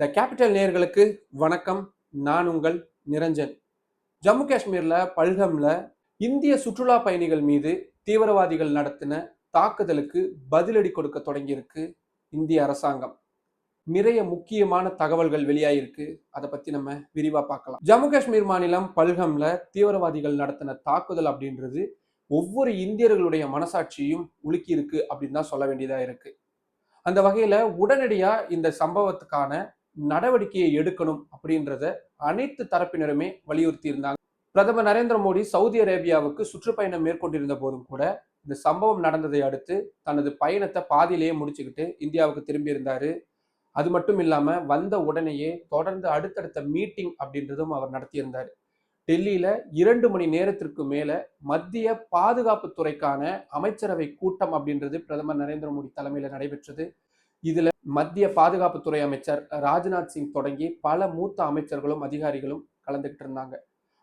The capital நேர்களுக்கு வணக்கம். நான் உங்கள் நிரஞ்சன். ஜம்மு காஷ்மீரில் பல்கம்ல இந்திய சுற்றுலா பயணிகள் மீது தீவிரவாதிகள் நடத்தின தாக்குதலுக்கு பதிலடி கொடுக்க தொடங்கியிருக்கு இந்திய அரசாங்கம். நிறைய முக்கியமான தகவல்கள் வெளியாயிருக்கு. அதை பற்றி நம்ம விரிவாக பார்க்கலாம். ஜம்மு காஷ்மீர் மாநிலம் பல்கம்ல தீவிரவாதிகள் நடத்தின தாக்குதல் அப்படின்றது ஒவ்வொரு இந்தியர்களுடைய மனசாட்சியும் உலுக்கியிருக்கு அப்படின்னு தான் சொல்ல வேண்டியதாக இருக்குது அந்த வகையில் உடனடியாக இந்த சம்பவத்துக்கான நடவடிக்கையை எடுக்கணும் அப்படின்றத அனைத்து தரப்பினருமே வலியுறுத்தி இருந்தாங்க பிரதமர் நரேந்திர மோடி சவுதி அரேபியாவுக்கு சுற்றுப்பயணம் மேற்கொண்டிருந்த போதும் கூட இந்த சம்பவம் நடந்ததை அடுத்து தனது பயணத்தை பாதியிலேயே முடிச்சுக்கிட்டு இந்தியாவுக்கு திரும்பி இருந்தாரு அது மட்டும் இல்லாம வந்த உடனேயே தொடர்ந்து அடுத்தடுத்த மீட்டிங் அப்படின்றதும் அவர் நடத்தியிருந்தார். டெல்லியில இரண்டு மணி நேரத்திற்கு மேல மத்திய பாதுகாப்பு துறைக்கான அமைச்சரவை கூட்டம் அப்படின்றது பிரதமர் நரேந்திர மோடி தலைமையில நடைபெற்றது. இதுல மத்திய பாதுகாப்புத்துறை அமைச்சர் ராஜ்நாத் சிங் தொடங்கி பல மூத்த அமைச்சர்களும் அதிகாரிகளும் கலந்துகிட்டு இருந்தாங்க.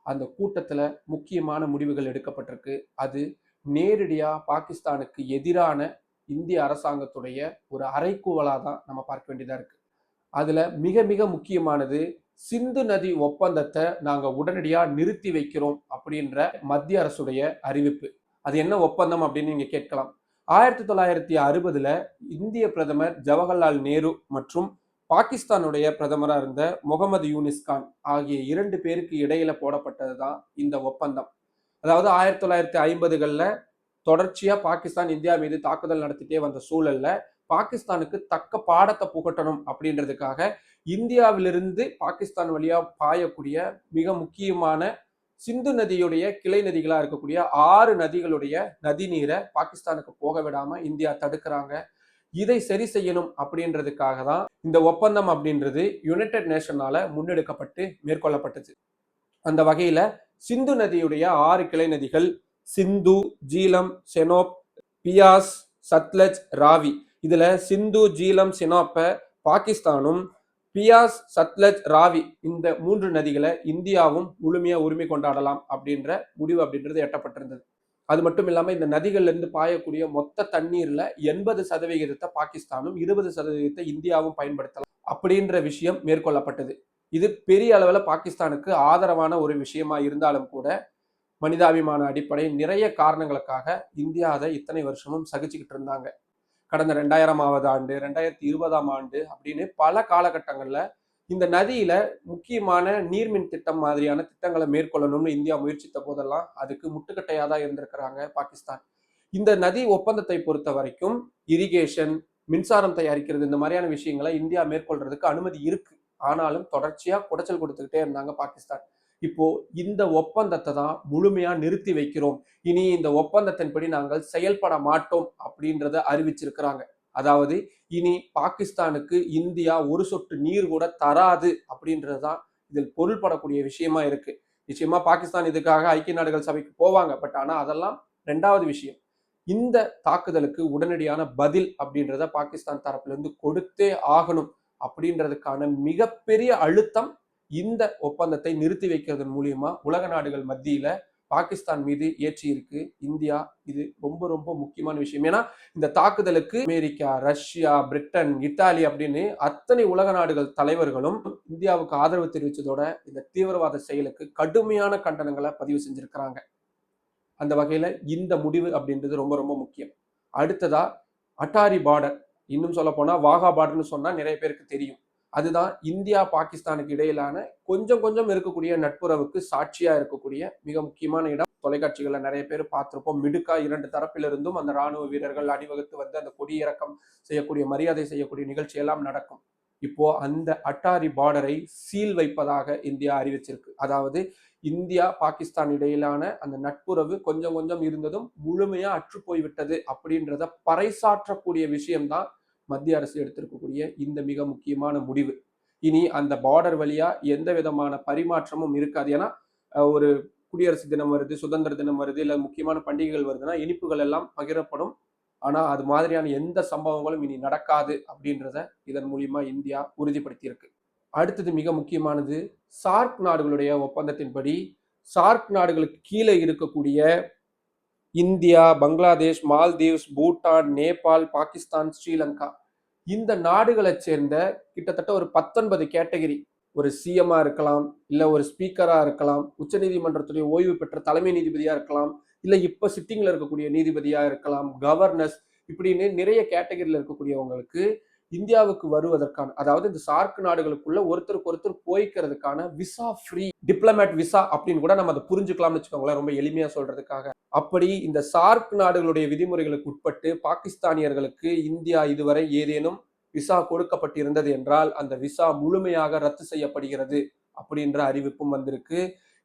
அந்த கூட்டத்துல முக்கியமான முடிவுகள் எடுக்கப்பட்டிருக்கு. அது நேரடியா பாகிஸ்தானுக்கு எதிரான இந்திய அரசாங்கத்துடைய ஒரு அரைக்கூவலா தான் நம்ம பார்க்க வேண்டியதா இருக்கு. அதுல மிக மிக முக்கியமானது சிந்து நதி ஒப்பந்தத்தை நாங்க உடனடியா நிறுத்தி வைக்கிறோம் அப்படின்ற மத்திய அரசுடைய அறிவிப்பு. அது என்ன ஒப்பந்தம் அப்படின்னு நீங்க கேட்கலாம். ஆயிரத்தி தொள்ளாயிரத்தி அறுபதுல இந்திய பிரதமர் ஜவஹர்லால் நேரு மற்றும் பாகிஸ்தானுடைய பிரதமராக இருந்த முகமது யூனிஸ் கான் ஆகிய இரண்டு பேருக்கு இடையில போடப்பட்டது தான் இந்த ஒப்பந்தம். அதாவது ஆயிரத்தி தொள்ளாயிரத்தி ஐம்பதுகளில் தொடர்ச்சியாக பாகிஸ்தான் இந்தியா மீது தாக்குதல் நடத்திட்டே வந்த சூழல்ல பாகிஸ்தானுக்கு தக்க பாடத்தை புகட்டணும் அப்படின்றதுக்காக இந்தியாவிலிருந்து பாகிஸ்தான் வழியா பாயக்கூடிய மிக முக்கியமான சிந்து நதியுடைய கிளை நதிகளாக இருக்கக்கூடிய ஆறு நதிகளுடைய நதி நீரை பாகிஸ்தானுக்கு போக விடாம இந்தியா தடுக்கிறாங்க. இதை சரி செய்யணும் அப்படின்றதுக்காக தான் இந்த ஒப்பந்தம் அப்படின்றது யுனைடெட் நேஷனால முன்னெடுக்கப்பட்டு மேற்கொள்ளப்பட்டது. அந்த வகையில சிந்து நதியுடைய ஆறு கிளை நதிகள் சிந்து ஜீலம் செனோப் பியாஸ் சத்லஜ் ராவி. இதுல சிந்து ஜீலம் செனோப்பை பாகிஸ்தானும் பியாஸ் சத்லஜ் ராவி இந்த மூன்று நதிகளை இந்தியாவும் முழுமையா உரிமை கொண்டாடலாம் அப்படின்ற முடிவு அப்படின்றது எட்டப்பட்டிருந்தது. அது மட்டும் இல்லாம இந்த நதிகள்ல இருந்து பாயக்கூடிய மொத்த தண்ணீர்ல எண்பது சதவிகிதத்தை பாகிஸ்தானும் இருபது சதவிகிதத்தை இந்தியாவும் பயன்படுத்தலாம் அப்படின்ற விஷயம் மேற்கொள்ளப்பட்டது. இது பெரிய அளவில் பாகிஸ்தானுக்கு ஆதரவான ஒரு விஷயமா இருந்தாலும் கூட மனிதாபிமான அடிப்படை நிறைய காரணங்களுக்காக இந்தியா அதை இத்தனை வருஷமும் சகிச்சுக்கிட்டு இருந்தாங்க. கடந்த ரெண்டாயிரமாவது ஆண்டு ரெண்டாயிரத்தி இருபதாம் ஆண்டு அப்படின்னு பல காலகட்டங்களில் இந்த நதியில முக்கியமான நீர்மின் திட்டம் மாதிரியான திட்டங்களை மேற்கொள்ளணும்னு இந்தியா முயற்சித்த போதெல்லாம் அதுக்கு முட்டுக்கட்டையாக தான் இருந்திருக்கிறாங்க பாகிஸ்தான். இந்த நதி ஒப்பந்தத்தை பொறுத்த வரைக்கும் இரிகேஷன் மின்சாரம் தயாரிக்கிறது இந்த மாதிரியான விஷயங்களை இந்தியா மேற்கொள்றதுக்கு அனுமதி இருக்கு. ஆனாலும் தொடர்ச்சியா குடைச்சல் கொடுத்துக்கிட்டே இருந்தாங்க பாகிஸ்தான். இப்போ இந்த ஒப்பந்தத்தை தான் முழுமையா நிறுத்தி வைக்கிறோம். இனி இந்த ஒப்பந்தத்தின்படி நாங்கள் செயல்பட மாட்டோம் அப்படின்றத அறிவிச்சிருக்கிறாங்க. அதாவது இனி பாகிஸ்தானுக்கு இந்தியா ஒரு சொட்டு நீர் கூட தராது அப்படின்றது தான் இதில் பொருள்படக்கூடிய விஷயமா இருக்கு. நிச்சயமா பாகிஸ்தான் இதுக்காக ஐக்கிய நாடுகள் சபைக்கு போவாங்க. பட் ஆனா அதெல்லாம் ரெண்டாவது விஷயம். இந்த தாக்குதலுக்கு உடனடியான பதில் அப்படின்றத பாகிஸ்தான் தரப்புல இருந்து கொடுத்தே ஆகணும் அப்படின்றதுக்கான மிகப்பெரிய அழுத்தம் இந்த ஒப்பந்தத்தை நிறுத்தி வைக்கிறதன் மூலியமா உலக நாடுகள் மத்தியில பாகிஸ்தான் மீது ஏற்றி இருக்கு இந்தியா. இது ரொம்ப ரொம்ப முக்கியமான விஷயம். ஏன்னா இந்த தாக்குதலுக்கு அமெரிக்கா ரஷ்யா பிரிட்டன் இத்தாலி அப்படின்னு அத்தனை உலக நாடுகள் தலைவர்களும் இந்தியாவுக்கு ஆதரவு தெரிவித்ததோட இந்த தீவிரவாத செயலுக்கு கடுமையான கண்டனங்களை பதிவு செஞ்சிருக்கிறாங்க. அந்த வகையில இந்த முடிவு அப்படின்றது ரொம்ப ரொம்ப முக்கியம். அடுத்ததா அட்டாரி பார்டர் இன்னும் சொல்ல போனா வாகா பார்டர்னு சொன்னா நிறைய பேருக்கு தெரியும். அதுதான் இந்தியா பாகிஸ்தானுக்கு இடையிலான கொஞ்சம் கொஞ்சம் இருக்கக்கூடிய நட்புறவுக்கு சாட்சியா இருக்கக்கூடிய மிக முக்கியமான இடம். தொலைக்காட்சிகளை நிறைய பேர் பார்த்திருப்போம். மிடுக்கா இரண்டு தரப்பிலிருந்தும் அந்த ராணுவ வீரர்கள் அணிவகுத்து வந்து அந்த கொடியிறக்கம் செய்யக்கூடிய மரியாதை செய்யக்கூடிய நிகழ்ச்சி எல்லாம் நடக்கும். இப்போ அந்த அட்டாரி பார்டரை சீல் வைப்பதாக இந்தியா அறிவிச்சிருக்கு. அதாவது இந்தியா பாகிஸ்தான் இடையிலான அந்த நட்புறவு கொஞ்சம் கொஞ்சம் இருந்ததும் முழுமையா அற்று போய்விட்டது அப்படின்றத பறைசாற்றக்கூடிய விஷயம்தான் மத்திய அரசு எடுத்திருக்கக்கூடிய இந்த மிக முக்கியமான முடிவு. இனி அந்த பார்டர் வழியா எந்த விதமான பரிமாற்றமும் இருக்காது. ஏன்னா ஒரு குடியரசு தினம் வருது சுதந்திர தினம் வருது இல்லை முக்கியமான பண்டிகைகள் வருதுன்னா இனிப்புகள் எல்லாம் பகிரப்படும். ஆனால் அது மாதிரியான எந்த சம்பவங்களும் இனி நடக்காது அப்படின்றத இதன் மூலியமா இந்தியா உறுதிப்படுத்தியிருக்கு. அடுத்தது மிக முக்கியமானது சார்க் நாடுகளுடைய ஒப்பந்தத்தின்படி சார்க் நாடுகளுக்கு கீழே இருக்கக்கூடிய இந்தியா பங்களாதேஷ் மால்தீவ்ஸ் பூட்டான் நேபாள் பாகிஸ்தான் ஸ்ரீலங்கா. இந்த நாடுகளை சேர்ந்த கிட்டத்தட்ட ஒரு பத்தொன்பது கேட்டகரி. ஒரு சிஎம்மா இருக்கலாம் இல்லை ஒரு ஸ்பீக்கராக இருக்கலாம் உச்சநீதிமன்றத்துடைய ஓய்வு பெற்ற தலைமை நீதிபதியாக இருக்கலாம் இல்லை இப்போ சிட்டிங்கில் இருக்கக்கூடிய நீதிபதியாக இருக்கலாம் கவர்னர்ஸ் இப்படின்னு நிறைய கேட்டகரியில் இருக்கக்கூடியவங்களுக்கு இந்தியாவுக்கு வருவதற்கான அதாவது இந்த சார்க் நாடுகளுக்குள்ள ஒருத்தருக்கு ஒருத்தர் போய்க்கிறதுக்கான விசா ஃப்ரீ டிப்ளமேட் விசா அப்படின்னு கூட நம்ம அதை புரிஞ்சுக்கலாம்னு வச்சுக்கோங்களேன் ரொம்ப எளிமையா சொல்றதுக்காக. அப்படி இந்த சார்க் நாடுகளுடைய விதிமுறைகளுக்கு உட்பட்டு பாகிஸ்தானியர்களுக்கு இந்தியா இதுவரை ஏதேனும் விசா கொடுக்கப்பட்டிருந்தது என்றால் அந்த விசா முழுமையாக ரத்து செய்யப்படுகிறது அப்படின்ற அறிவிப்பும் வந்திருக்கு.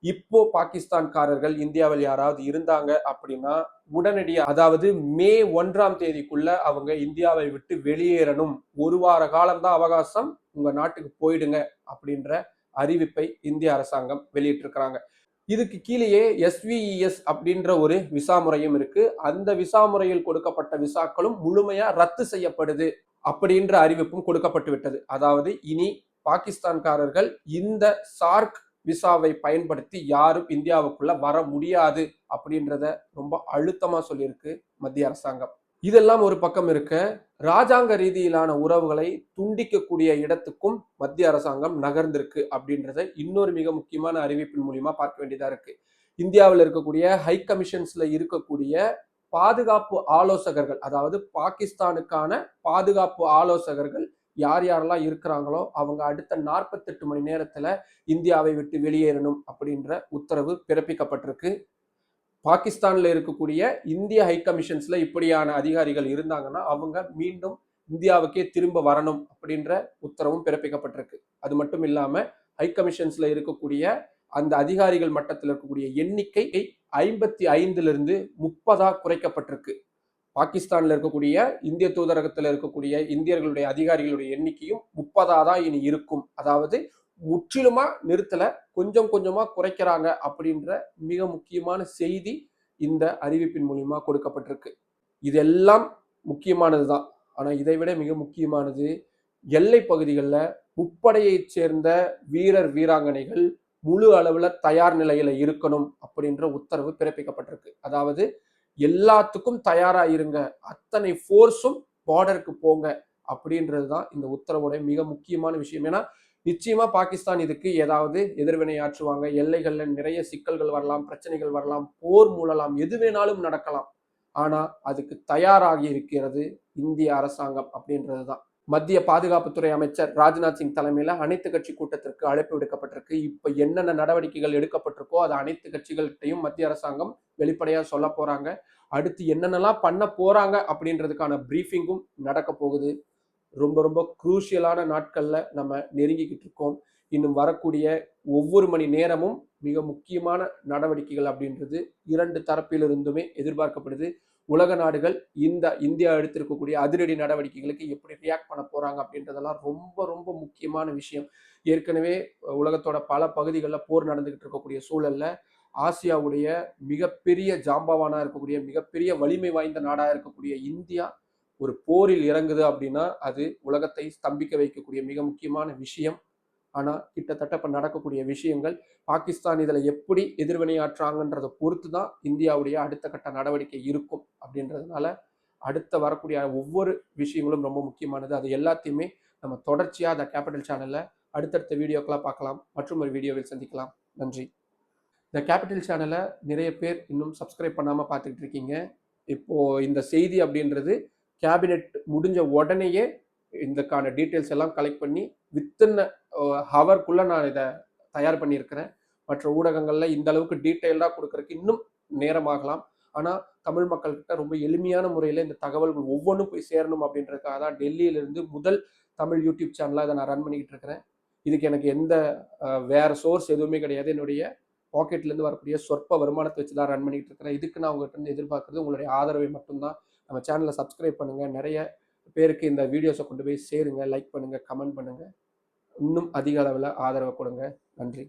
இப்போ பாகிஸ்தான்காரர்கள் இந்தியாவில் யாராவது இருந்தாங்க அப்படின்னா உடனடியாக அதாவது மே ஒன்றாம் தேதிக்குள்ள அவங்க இந்தியாவை விட்டு வெளியேறணும். ஒரு வார காலம்தான் அவகாசம் உங்க நாட்டுக்கு போயிடுங்க அப்படின்ற அறிவிப்பை இந்திய அரசாங்கம் வெளியிட்டிருக்கிறாங்க. இதுக்கு கீழேயே எஸ்விஇஎஸ் அப்படின்ற ஒரு விசா முறையும் இருக்கு. அந்த விசா முறையில் கொடுக்கப்பட்ட விசாக்களும் முழுமையா ரத்து செய்யப்படுது அப்படின்ற அறிவிப்பும் கொடுக்கப்பட்டு விட்டது. அதாவது இனி பாகிஸ்தான்காரர்கள் இந்த சார்க் விசாவை பயன்படுத்தி யாரும் இந்தியாவுக்குள்ள வர முடியாது அப்படின்றத ரொம்ப அழுத்தமா சொல்லியிருக்கு மத்திய அரசாங்கம். இதெல்லாம் ஒரு பக்கம் இருக்க ராஜாங்க ரீதியிலான உறவுகளை துண்டிக்கக்கூடிய இடத்துக்கும் மத்திய அரசாங்கம் நகர்ந்திருக்கு அப்படின்றத இன்னொரு மிக முக்கியமான அறிவிப்பின் மூலியமா பார்க்க வேண்டியதா இருக்கு. இந்தியாவில் இருக்கக்கூடிய ஹை கமிஷன்ஸ்ல இருக்கக்கூடிய பாதுகாப்பு ஆலோசகர்கள் அதாவது பாகிஸ்தானுக்கான பாதுகாப்பு ஆலோசகர்கள் யார் யாரெல்லாம் இருக்கிறாங்களோ அவங்க அடுத்த நாற்பத்தெட்டு மணி நேரத்தில் இந்தியாவை விட்டு வெளியேறணும் அப்படின்ற உத்தரவு பிறப்பிக்கப்பட்டிருக்கு. பாகிஸ்தானில் இருக்கக்கூடிய இந்திய ஹை கமிஷன்ஸில் இப்படியான அதிகாரிகள் இருந்தாங்கன்னா அவங்க மீண்டும் இந்தியாவுக்கே திரும்ப வரணும் அப்படின்ற உத்தரவும் பிறப்பிக்கப்பட்டிருக்கு. அது மட்டும் இல்லாமல் ஹை கமிஷன்ஸில் இருக்கக்கூடிய அந்த அதிகாரிகள் மட்டத்தில் இருக்கக்கூடிய எண்ணிக்கை ஐம்பத்தி ஐந்துலேருந்து முப்பதாக குறைக்கப்பட்டிருக்கு. பாகிஸ்தானில் இருக்கக்கூடிய இந்திய தூதரகத்தில் இருக்கக்கூடிய இந்தியர்களுடைய அதிகாரிகளுடைய எண்ணிக்கையும் முப்பதாக தான் இனி இருக்கும். அதாவது முற்றிலுமா நிறுத்தல கொஞ்சம் கொஞ்சமா குறைக்கிறாங்க அப்படின்ற மிக முக்கியமான செய்தி இந்த அறிவிப்பின் மூலியமா கொடுக்கப்பட்டிருக்கு. இதெல்லாம் முக்கியமானது தான். ஆனா இதை விட மிக முக்கியமானது எல்லை பகுதிகளில் முப்படையைச் சேர்ந்த வீரர் வீராங்கனைகள் முழு அளவுல தயார் நிலையில இருக்கணும் அப்படின்ற உத்தரவு பிறப்பிக்கப்பட்டிருக்கு. அதாவது எல்லாத்துக்கும் தயாரா இருங்க. அத்தனை ஃபோர்ஸும் பார்டருக்கு போங்க. அப்படின்றது தான் இந்த உத்தரவுடைய மிக முக்கியமான விஷயம். ஏன்னா நிச்சயமா பாகிஸ்தான் இதுக்கு ஏதாவது எதிர்வினை ஆற்றுவாங்க. எல்லைகள்ல நிறைய சிக்கல்கள் வரலாம் பிரச்சனைகள் வரலாம் போர் மூழலாம் எது வேணாலும் நடக்கலாம். ஆனா அதுக்கு தயாராகி இருக்கிறது இந்திய அரசாங்கம் அப்படின்றது தான். மத்திய பாதுகாப்புத்துறை அமைச்சர் ராஜ்நாத் சிங் தலைமையில் அனைத்து கட்சி கூட்டத்திற்கு அழைப்பு விடுக்கப்பட்டிருக்கு. இப்போ என்னென்ன நடவடிக்கைகள் எடுக்கப்பட்டிருக்கோ அது அனைத்து கட்சிகள்கிட்டையும் மத்திய அரசாங்கம் வெளிப்படையாக சொல்ல போறாங்க. அடுத்து என்னென்னலாம் பண்ண போறாங்க அப்படின்றதுக்கான பிரீஃபிங்கும் நடக்க போகுது. ரொம்ப ரொம்ப குரூஷியலான நாட்களில் நம்ம நெருங்கிக்கிட்டு இருக்கோம். இன்னும் வரக்கூடிய ஒவ்வொரு மணி நேரமும் மிக முக்கியமான நடவடிக்கைகள் அப்படின்றது இரண்டு தரப்பிலிருந்துமே எதிர்பார்க்கப்படுது. உலக நாடுகள் இந்த இந்தியா எடுத்திருக்கக்கூடிய அதிரடி நடவடிக்கைகளுக்கு எப்படி ரியாக்ட் பண்ண போறாங்க அப்படின்றதெல்லாம் ரொம்ப ரொம்ப முக்கியமான விஷயம். ஏற்கனவே உலகத்தோட பல பகுதிகளில் போர் நடந்துகிட்டு இருக்கக்கூடிய சூழல்ல ஆசியாவுடைய மிகப்பெரிய ஜாம்பவானா இருக்கக்கூடிய மிகப்பெரிய வலிமை வாய்ந்த நாடா இருக்கக்கூடிய இந்தியா ஒரு போரில் இறங்குது அப்படின்னா அது உலகத்தை ஸ்தம்பிக்க வைக்கக்கூடிய மிக முக்கியமான விஷயம். ஆனால் கிட்டத்தட்ட இப்போ நடக்கக்கூடிய விஷயங்கள் பாகிஸ்தான் இதில் எப்படி எதிர்வினையாற்றாங்கன்றதை பொறுத்து தான் இந்தியாவுடைய அடுத்த கட்ட நடவடிக்கை இருக்கும் அப்படின்றதுனால அடுத்த வரக்கூடிய ஒவ்வொரு விஷயங்களும் ரொம்ப முக்கியமானது. அது எல்லாத்தையுமே நம்ம தொடர்ச்சியாக அந்த கேபிட்டல் சேனலில் அடுத்தடுத்த வீடியோக்கெல்லாம் பார்க்கலாம். மற்றும் ஒரு வீடியோவில் சந்திக்கலாம். நன்றி. இந்த கேபிட்டல் சேனலை நிறைய பேர் இன்னும் சப்ஸ்கிரைப் பண்ணாமல் பார்த்துக்கிட்டு இருக்கீங்க. இப்போது இந்த செய்தி அப்படின்றது கேபினெட் முடிஞ்ச உடனேயே இதுக்கான டீட்டெயில்ஸ் எல்லாம் கலெக்ட் பண்ணி வித்தின் ஹவர்க்குள்ளே நான் இதை தயார் பண்ணியிருக்கிறேன். மற்ற ஊடகங்களில் இந்த அளவுக்கு டீட்டெயில்டாக கொடுக்கறதுக்கு இன்னும் நேரமாகலாம் ஆனால் தமிழ் மக்கள்கிட்ட ரொம்ப எளிமையான முறையில் இந்த தகவல்கள் ஒவ்வொன்றும் போய் சேரணும் அப்படின்றதுக்காக தான் டெல்லியிலிருந்து முதல் தமிழ் யூடியூப் சேனலாக இதை நான் ரன் பண்ணிக்கிட்டு இருக்கிறேன். இதுக்கு எனக்கு எந்த வேறு சோர்ஸ் எதுவுமே கிடையாது. என்னுடைய பாக்கெட்லேருந்து வரக்கூடிய சொற்ப வருமானத்தை வச்சு தான் ரன் பண்ணிகிட்டு இருக்கிறேன். இதுக்கு நான் உங்கள்கிட்ட இருந்து எதிர்பார்க்குறது உங்களுடைய ஆதரவை மட்டும்தான். நம்ம சேனலை சப்ஸ்கிரைப் பண்ணுங்கள் நிறைய பேருக்கு இந்த வீடியோஸை கொண்டு போய் சேருங்க. லைக் பண்ணுங்கள் கமெண்ட் பண்ணுங்கள் இன்னும் அதிக அளவில் ஆதரவை கொடுங்க. நன்றி.